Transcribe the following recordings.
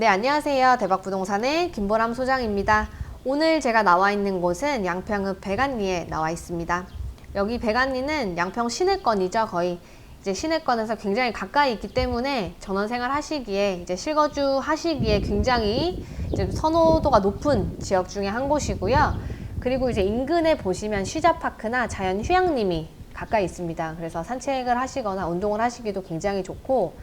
네, 안녕하세요. 대박부동산의 김보람 소장입니다. 오늘 제가 나와 있는 곳은 양평읍 백안리에 나와 있습니다. 여기 백안리는 양평 시내권이죠, 거의. 이제 시내권에서 굉장히 가까이 있기 때문에 전원 생활 하시기에 이제 실거주 하시기에 굉장히 이제 선호도가 높은 지역 중에 한 곳이고요. 그리고 이제 인근에 보시면 쉬자파크나 자연 휴양림이 가까이 있습니다. 그래서 산책을 하시거나 운동을 하시기도 굉장히 좋고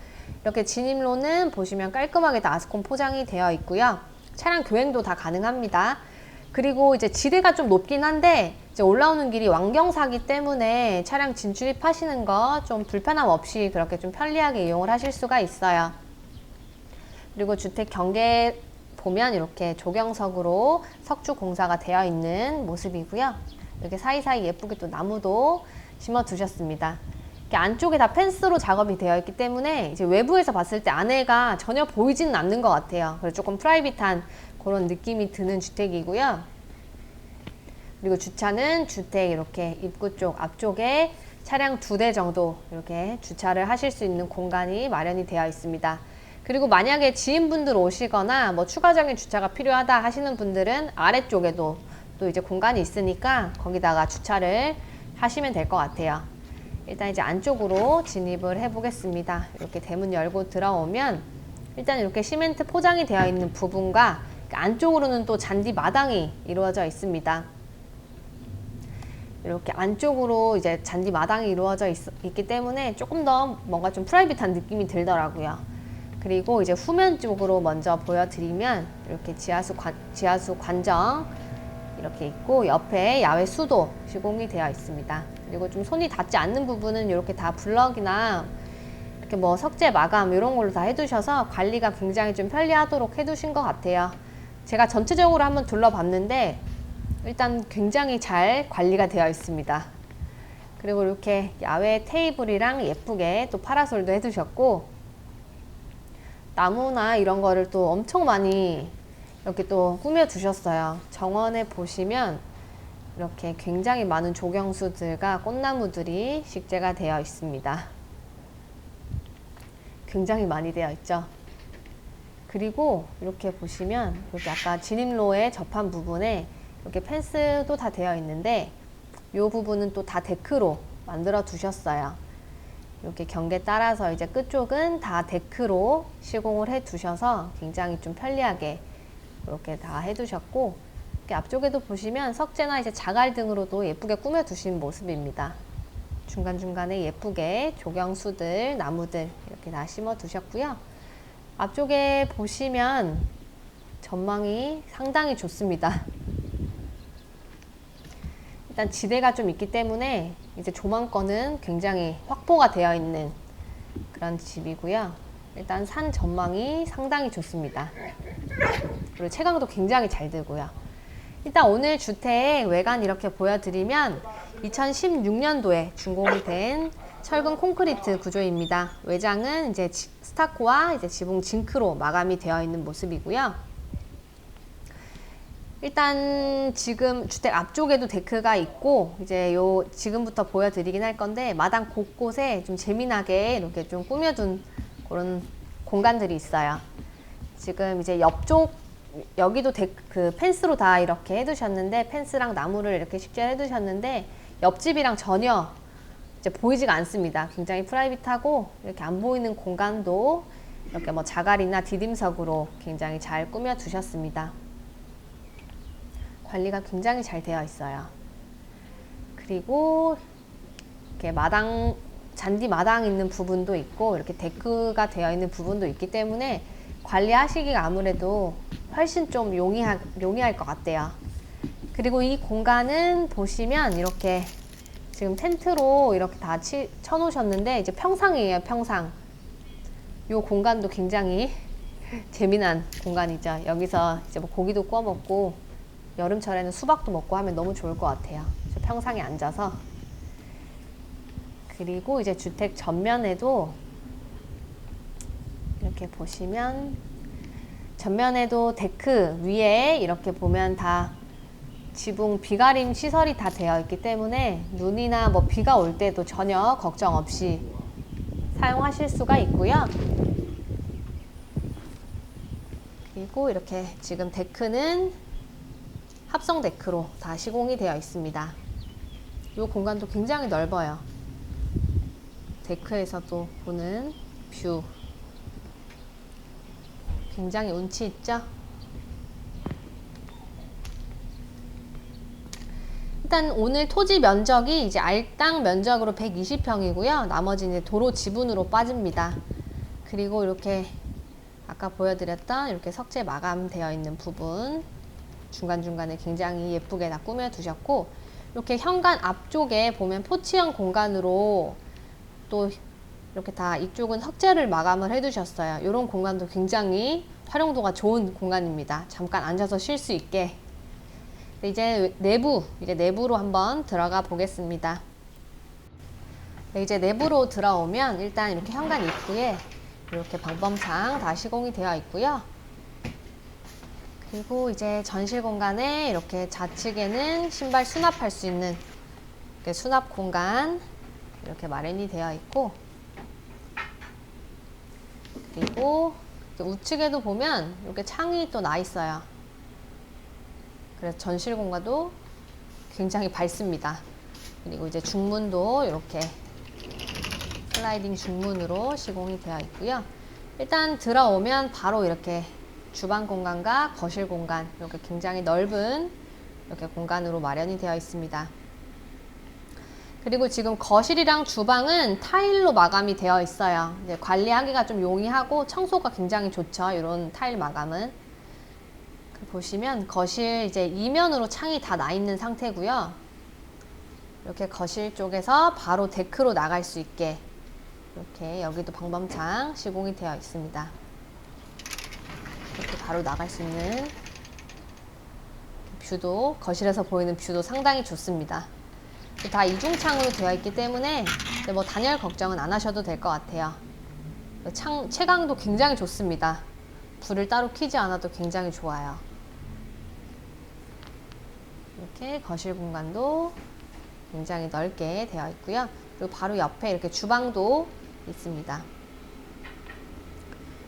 이렇게 진입로는 보시면 깔끔하게 다 아스콘 포장이 되어 있고요. 차량 교행도 다 가능합니다. 그리고 이제 지대가 좀 높긴 한데 이제 올라오는 길이 왕경사기 때문에 차량 진출입하시는 거 좀 불편함 없이 그렇게 좀 편리하게 이용을 하실 수가 있어요. 그리고 주택 경계 보면 이렇게 조경석으로 석주 공사가 되어 있는 모습이고요. 이렇게 사이사이 예쁘게 또 나무도 심어 두셨습니다. 안쪽에 다 펜스로 작업이 되어 있기 때문에 이제 외부에서 봤을 때 안에가 전혀 보이지는 않는 것 같아요. 그래서 조금 프라이빗한 그런 느낌이 드는 주택이고요. 그리고 주차는 주택 이렇게 입구 쪽 앞쪽에 차량 두 대 정도 이렇게 주차를 하실 수 있는 공간이 마련이 되어 있습니다. 그리고 만약에 지인분들 오시거나 뭐 추가적인 주차가 필요하다 하시는 분들은 아래쪽에도 또 이제 공간이 있으니까 거기다가 주차를 하시면 될 것 같아요. 일단 이제 안쪽으로 진입을 해 보겠습니다. 이렇게 대문 열고 들어오면 일단 이렇게 시멘트 포장이 되어 있는 부분과 안쪽으로는 또 잔디 마당이 이루어져 있습니다. 이렇게 안쪽으로 이제 잔디 마당이 이루어져 있, 기 때문에 조금 더 뭔가 좀 프라이빗한 느낌이 들더라고요. 그리고 이제 후면 쪽으로 먼저 보여드리면 이렇게 지하수 관, 지하수 관정 이렇게 있고 옆에 야외 수도 시공이 되어 있습니다. 그리고 좀 손이 닿지 않는 부분은 이렇게 다 블럭이나 이렇게 뭐 석재 마감 이런 걸로 다 해두셔서 관리가 굉장히 좀 편리하도록 해두신 것 같아요. 제가 전체적으로 한번 둘러봤는데 일단 굉장히 잘 관리가 되어 있습니다. 그리고 이렇게 야외 테이블이랑 예쁘게 또 파라솔도 해두셨고 나무나 이런 거를 또 엄청 많이 이렇게 또 꾸며 두셨어요. 정원에 보시면 이렇게 굉장히 많은 조경수들과 꽃나무들이 식재가 되어 있습니다. 굉장히 많이 되어 있죠. 그리고 이렇게 보시면 여기 아까 진입로에 접한 부분에 이렇게 펜스도 다 되어 있는데 이 부분은 또 다 데크로 만들어 두셨어요. 이렇게 경계 따라서 이제 끝쪽은 다 데크로 시공을 해 두셔서 굉장히 좀 편리하게 이렇게 다 해 두셨고 앞쪽에도 보시면 석재나 이제 자갈 등으로도 예쁘게 꾸며 두신 모습입니다. 중간중간에 예쁘게 조경수들, 나무들 이렇게 다 심어 두셨고요. 앞쪽에 보시면 전망이 상당히 좋습니다. 일단 지대가 좀 있기 때문에 이제 조망권은 굉장히 확보가 되어 있는 그런 집이고요. 일단 산 전망이 상당히 좋습니다. 그리고 채광도 굉장히 잘 들고요. 일단 오늘 주택 외관 이렇게 보여드리면 2016년도에 준공이 된 철근 콘크리트 구조입니다. 외장은 이제 스타코와 이제 지붕 징크로 마감이 되어 있는 모습이고요. 일단 지금 주택 앞쪽에도 데크가 있고 이제 요 지금부터 보여드리긴 할 건데 마당 곳곳에 좀 재미나게 이렇게 좀 꾸며둔 그런 공간들이 있어요. 지금 이제 옆쪽 여기도 데, 그 펜스로 다 이렇게 해두셨는데 펜스랑 나무를 이렇게 식재해 두셨는데 옆집이랑 전혀 이제 보이지가 않습니다. 굉장히 프라이빗하고 이렇게 안 보이는 공간도 이렇게 뭐 자갈이나 디딤석으로 굉장히 잘 꾸며 두셨습니다. 관리가 굉장히 잘 되어 있어요. 그리고 이렇게 마당 잔디 마당 있는 부분도 있고 이렇게 데크가 되어 있는 부분도 있기 때문에 관리하시기가 아무래도 훨씬 좀 용이할, 용이할 것 같아요. 그리고 이 공간은 보시면 이렇게 지금 텐트로 이렇게 다 치, 쳐놓으셨는데 이제 평상이에요, 평상. 이 공간도 굉장히 재미난 공간이죠. 여기서 이제 뭐 고기도 구워 먹고 여름철에는 수박도 먹고 하면 너무 좋을 것 같아요. 평상에 앉아서. 그리고 이제 주택 전면에도 이렇게 보시면 전면에도 데크 위에 이렇게 보면 다 지붕 비가림 시설이 다 되어 있기 때문에 눈이나 뭐 비가 올 때도 전혀 걱정 없이 사용하실 수가 있고요. 그리고 이렇게 지금 데크는 합성 데크로 다 시공이 되어 있습니다. 이 공간도 굉장히 넓어요. 데크에서 도 보는 뷰 굉장히 운치 있죠? 일단 오늘 토지 면적이 이제 알땅 면적으로 120평이고요. 나머지 이제 도로 지분으로 빠집니다. 그리고 이렇게 아까 보여드렸던 이렇게 석재 마감되어 있는 부분 중간중간에 굉장히 예쁘게 다 꾸며 두셨고 이렇게 현관 앞쪽에 보면 포치형 공간으로 또 이렇게 다 이쪽은 석재를 마감을 해 두셨어요. 이런 공간도 굉장히 활용도가 좋은 공간입니다. 잠깐 앉아서 쉴 수 있게 네, 이제 내부, 이제 내부로 한번 들어가 보겠습니다. 네, 이제 내부로 들어오면 일단 이렇게 현관 입구에 이렇게 방범창 다 시공이 되어 있고요. 그리고 이제 전실 공간에 이렇게 좌측에는 신발 수납할 수 있는 수납 공간 이렇게 마련이 되어 있고 그리고 우측에도 보면 이렇게 창이 또 나 있어요. 그래서 전실 공간도 굉장히 밝습니다. 그리고 이제 중문도 이렇게 슬라이딩 중문으로 시공이 되어 있고요. 일단 들어오면 바로 이렇게 주방 공간과 거실 공간 이렇게 굉장히 넓은 이렇게 공간으로 마련이 되어 있습니다. 그리고 지금 거실이랑 주방은 타일로 마감이 되어 있어요. 이제 관리하기가 좀 용이하고 청소가 굉장히 좋죠. 이런 타일 마감은. 보시면 거실 이제 이면으로 창이 다 나 있는 상태고요. 이렇게 거실 쪽에서 바로 데크로 나갈 수 있게 이렇게 여기도 방범창 시공이 되어 있습니다. 이렇게 바로 나갈 수 있는 뷰도 거실에서 보이는 뷰도 상당히 좋습니다. 다 이중창으로 되어 있기 때문에 뭐 단열 걱정은 안 하셔도 될 것 같아요. 창 채광도 굉장히 좋습니다. 불을 따로 켜지 않아도 굉장히 좋아요. 이렇게 거실 공간도 굉장히 넓게 되어 있고요. 그리고 바로 옆에 이렇게 주방도 있습니다.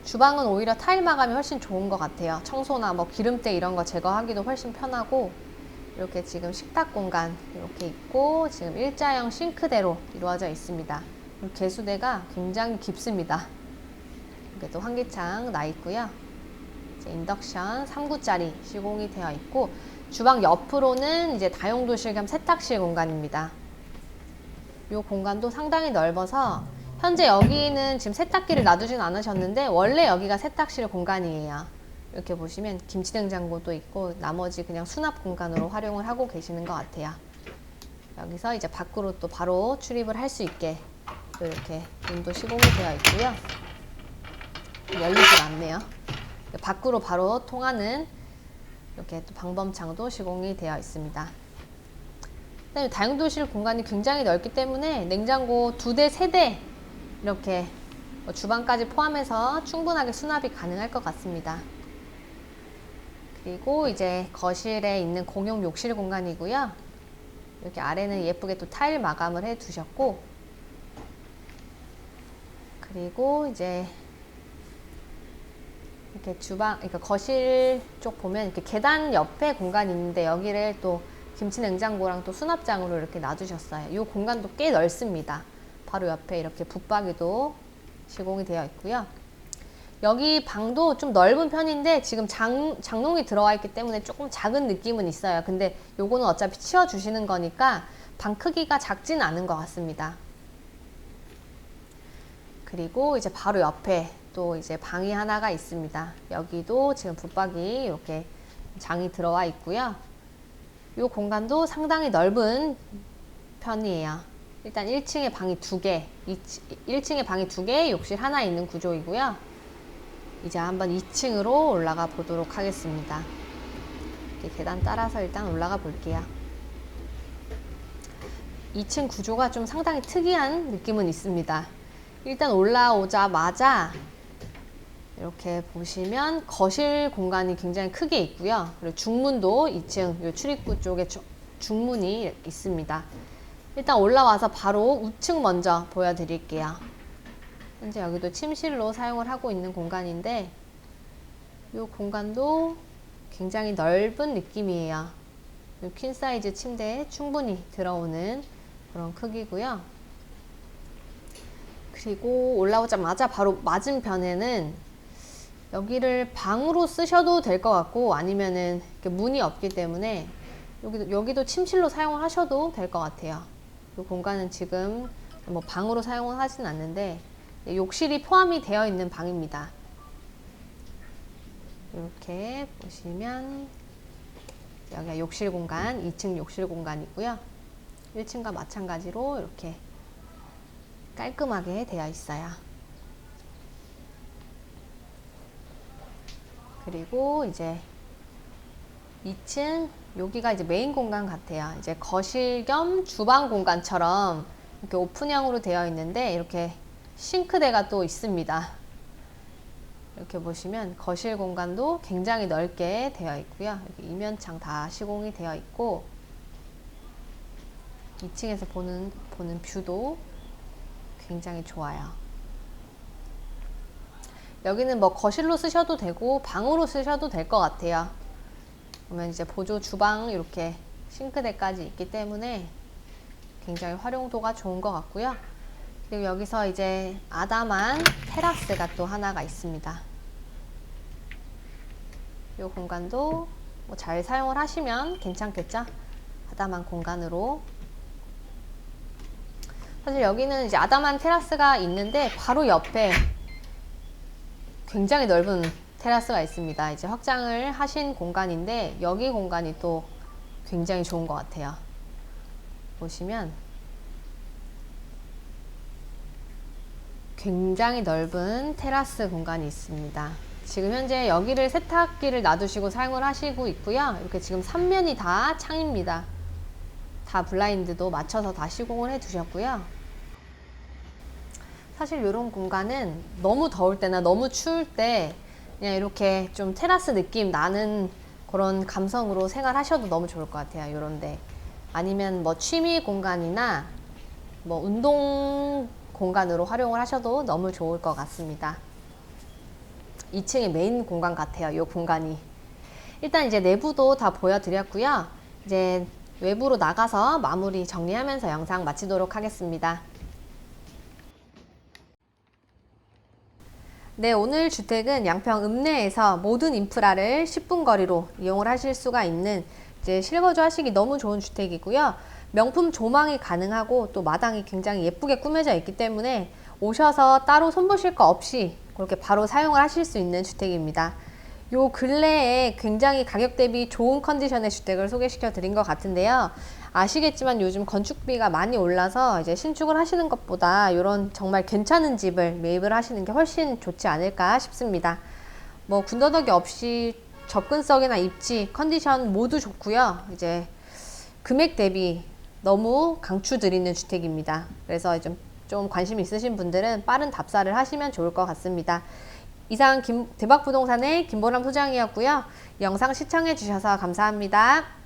주방은 오히려 타일 마감이 훨씬 좋은 것 같아요. 청소나 뭐 기름때 이런 거 제거하기도 훨씬 편하고 이렇게 지금 식탁 공간 이렇게 있고 지금 일자형 싱크대로 이루어져 있습니다. 개수대가 굉장히 깊습니다. 이렇게 또 환기창 나 있고요. 인덕션 3구짜리 시공이 되어 있고 주방 옆으로는 이제 다용도실 겸 세탁실 공간입니다. 이 공간도 상당히 넓어서 현재 여기는 지금 세탁기를 놔두진 않으셨는데 원래 여기가 세탁실 공간이에요. 이렇게 보시면 김치냉장고도 있고 나머지 그냥 수납 공간으로 활용을 하고 계시는 것 같아요. 여기서 이제 밖으로 또 바로 출입을 할 수 있게 또 이렇게 문도 시공이 되어 있고요. 열리질 않네요. 밖으로 바로 통하는 이렇게 또 방범창도 시공이 되어 있습니다. 그다음에 다용도실 공간이 굉장히 넓기 때문에 냉장고 두 대, 세 대 이렇게 뭐 주방까지 포함해서 충분하게 수납이 가능할 것 같습니다. 그리고 이제 거실에 있는 공용 욕실 공간이고요. 이렇게 아래는 예쁘게 또 타일 마감을 해 두셨고 그리고 이제 이렇게 주방, 그러니까 거실 쪽 보면 이렇게 계단 옆에 공간이 있는데 여기를 또 김치 냉장고랑 또 수납장으로 이렇게 놔두셨어요. 이 공간도 꽤 넓습니다. 바로 옆에 이렇게 붙박이도 시공이 되어 있고요. 여기 방도 좀 넓은 편인데 지금 장, 장롱이 들어와 있기 때문에 조금 작은 느낌은 있어요. 근데 요거는 어차피 치워주시는 거니까 방 크기가 작진 않은 것 같습니다. 그리고 이제 바로 옆에 또 이제 방이 하나가 있습니다. 여기도 지금 붙박이 이렇게 장이 들어와 있고요. 이 공간도 상당히 넓은 편이에요. 일단 1층에 방이 두 개, 1층에 방이 두 개, 욕실 하나 있는 구조이고요. 이제 한번 2층으로 올라가 보도록 하겠습니다. 계단 따라서 일단 올라가 볼게요. 2층 구조가 좀 상당히 특이한 느낌은 있습니다. 일단 올라오자마자 이렇게 보시면 거실 공간이 굉장히 크게 있고요. 그리고 중문도 2층 요 출입구 쪽에 주, 중문이 있습니다. 일단 올라와서 바로 우측 먼저 보여드릴게요. 현재 여기도 침실로 사용을 하고 있는 공간인데 이 공간도 굉장히 넓은 느낌이에요. 이퀸 사이즈 침대에 충분히 들어오는 그런 크기고요. 그리고 올라오자마자 바로 맞은편에는 여기를 방으로 쓰셔도 될 것 같고 아니면은 문이 없기 때문에 여기도, 여기도 침실로 사용을 하셔도 될 것 같아요. 이 공간은 지금 뭐 방으로 사용을 하진 않는데 욕실이 포함이 되어 있는 방입니다. 이렇게 보시면 여기가 욕실 공간, 2층 욕실 공간이고요. 1층과 마찬가지로 이렇게 깔끔하게 되어 있어요. 그리고 이제 2층 여기가 이제 메인 공간 같아요. 이제 거실 겸 주방 공간처럼 이렇게 오픈형으로 되어 있는데 이렇게 싱크대가 또 있습니다. 이렇게 보시면 거실 공간도 굉장히 넓게 되어 있고요. 이면창 다 시공이 되어 있고 2층에서 보는 보는 뷰도 굉장히 좋아요. 여기는 뭐 거실로 쓰셔도 되고 방으로 쓰셔도 될 것 같아요. 보면 이제 보조 주방 이렇게 싱크대까지 있기 때문에 굉장히 활용도가 좋은 것 같고요. 그리고 여기서 이제 아담한 테라스가 또 하나가 있습니다. 이 공간도 뭐 잘 사용을 하시면 괜찮겠죠? 아담한 공간으로. 사실 여기는 이제 아담한 테라스가 있는데 바로 옆에 굉장히 넓은 테라스가 있습니다. 이제 확장을 하신 공간인데 여기 공간이 또 굉장히 좋은 것 같아요. 보시면 굉장히 넓은 테라스 공간이 있습니다. 지금 현재 여기를 세탁기를 놔두시고 사용을 하시고 있고요. 이렇게 지금 3면이 다 창입니다. 다 블라인드도 맞춰서 다 시공을 해 두셨고요. 사실 이런 공간은 너무 더울 때나 너무 추울 때 그냥 이렇게 좀 테라스 느낌 나는 그런 감성으로 생활하셔도 너무 좋을 것 같아요. 이런데 아니면 뭐 취미 공간이나 뭐 운동 공간으로 활용을 하셔도 너무 좋을 것 같습니다. 2층의 메인 공간 같아요. 이 공간이. 일단 이제 내부도 다 보여드렸고요. 이제 외부로 나가서 마무리 정리하면서 영상 마치도록 하겠습니다. 네, 오늘 주택은 양평 읍내에서 모든 인프라를 10분 거리로 이용을 하실 수가 있는 이제 실거주 하시기 너무 좋은 주택이고요. 명품 조망이 가능하고 또 마당이 굉장히 예쁘게 꾸며져 있기 때문에 오셔서 따로 손보실 거 없이 그렇게 바로 사용을 하실 수 있는 주택입니다. 요 근래에 굉장히 가격 대비 좋은 컨디션의 주택을 소개시켜 드린 것 같은데요. 아시겠지만 요즘 건축비가 많이 올라서 이제 신축을 하시는 것보다 이런 정말 괜찮은 집을 매입을 하시는 게 훨씬 좋지 않을까 싶습니다. 뭐 군더더기 없이 접근성이나 입지, 컨디션 모두 좋고요. 이제 금액 대비 너무 강추드리는 주택입니다. 그래서 좀, 좀 관심 있으신 분들은 빠른 답사를 하시면 좋을 것 같습니다. 이상 김, 대박부동산의 김보람 소장이었고요. 영상 시청해 주셔서 감사합니다.